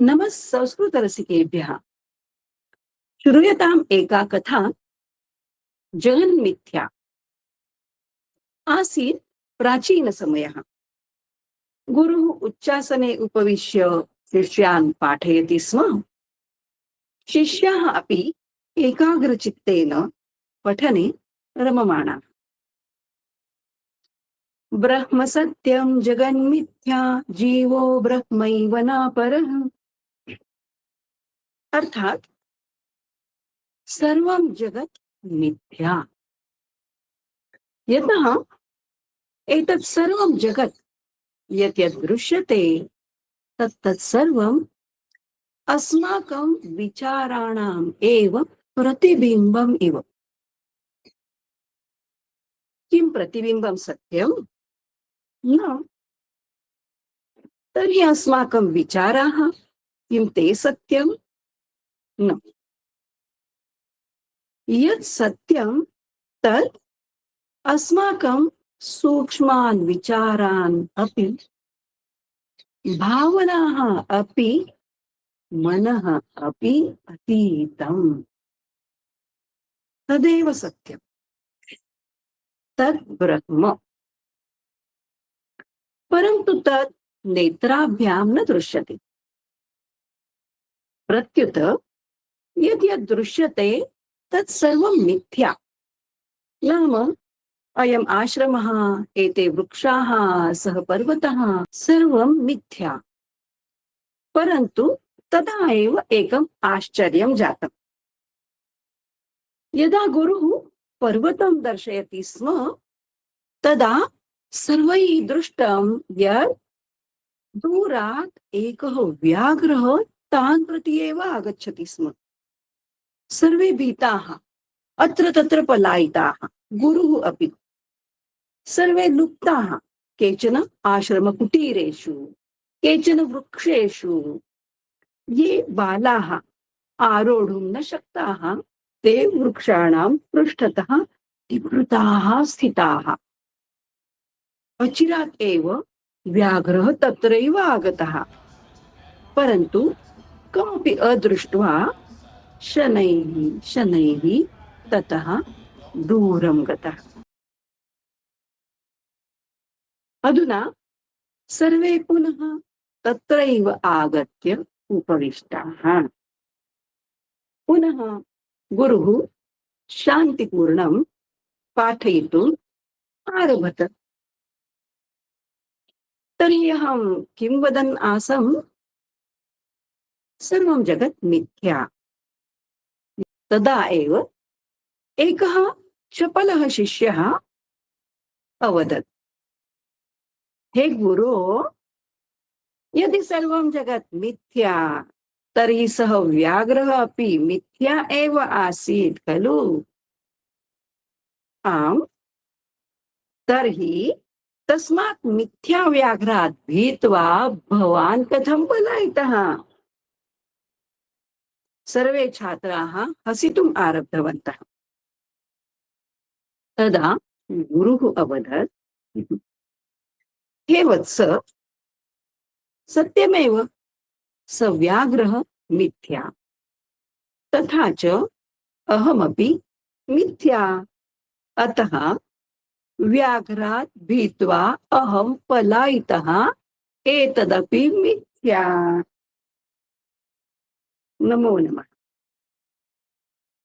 नमः संस्कृतरसिकेभ्यः। श्रूयताम् एका कथा जगन्मिथ्या आसीत् प्राचीनसमयः गुरुः उच्चासने उपविश्य शिष्यान् पाठयति स्म। शिष्याः अपि एकाग्रचित्तेन पठने रममाणाः। ब्रह्मसत्यं जगन्मिथ्या जीवो ब्रह्मैव नापरः। अर्थात सर्वं जगत् मिथ्या. यतः एतत् सर्वं जगत् यत् यत् दृश्यते तत् तत् अस्माकं विचाराणाम् एव प्रतिबिम्बम् इव। किं प्रतिबिम्बं सत्यं? न। तर्हि अस्माकं विचाराः किं ते सत्यं? न. यत् सत्यं तत् अस्माकं सूक्ष्मान् विचारान् अपि भावनाः अपि मनः अपि अतीतम्। तदेव सत्यम्। तत् ब्रह्म। परन्तु तत् नेत्राभ्यां न दृश्यते। प्रत्युत यद् यद् दृश्यते तत् सर्वं मिथ्या। नाम अयम् आश्रमः एते वृक्षाः सः पर्वतः सर्वं मिथ्या। परन्तु तदा एव एकम् आश्चर्यं जातम्। यदा गुरुः पर्वतं दर्शयति स्म तदा सर्वैः दृष्टं यत् दूरात् एकः व्याघ्रः तान् प्रति एव आगच्छति स्म। सर्वे भीताः अत्र तत्र पलायिताः गुरुः अपि। सर्वे लुप्ताः केचन आश्रमकुटीरेषु केचन वृक्षेषु। ये बालाः आरोढुं न शक्ताः ते वृक्षाणां पृष्ठतः निवृताः स्थिताः। अचिरात् एव व्याघ्रः तत्रैव आगतः। परन्तु कमपि अदृष्ट्वा शनैः शनैः ततः दूरं गतः। अधुना सर्वे पुनः तत्रैव आगत्य उपविष्टाः। पुनः गुरुः शान्तिपूर्णं पाठयितुम् आरभत। तर्हि अहं किं वदन् आसम्? सर्वं जगत् मिथ्या। तदा एव एकः चपलः शिष्यः अवदत्। हे गुरो यदि सर्वं जगत् मिथ्या तर्हि सः व्याघ्रः अपि मिथ्या एव आसीत् खलु? आम्। तर्हि तस्मात् मिथ्याव्याघ्रात् भीत्वा भवान् कथं पलायितः? सर्वे छात्राः हसितुम् आरब्धवन्तः। तदा गुरुः अवदत् हे वत्स सत्यमेव स व्याघ्रः मिथ्या तथा च अहमपि मिथ्या। अतः व्याघ्रात् भीत्वा अहं पलायितः एतदपि मिथ्या। नमो नमः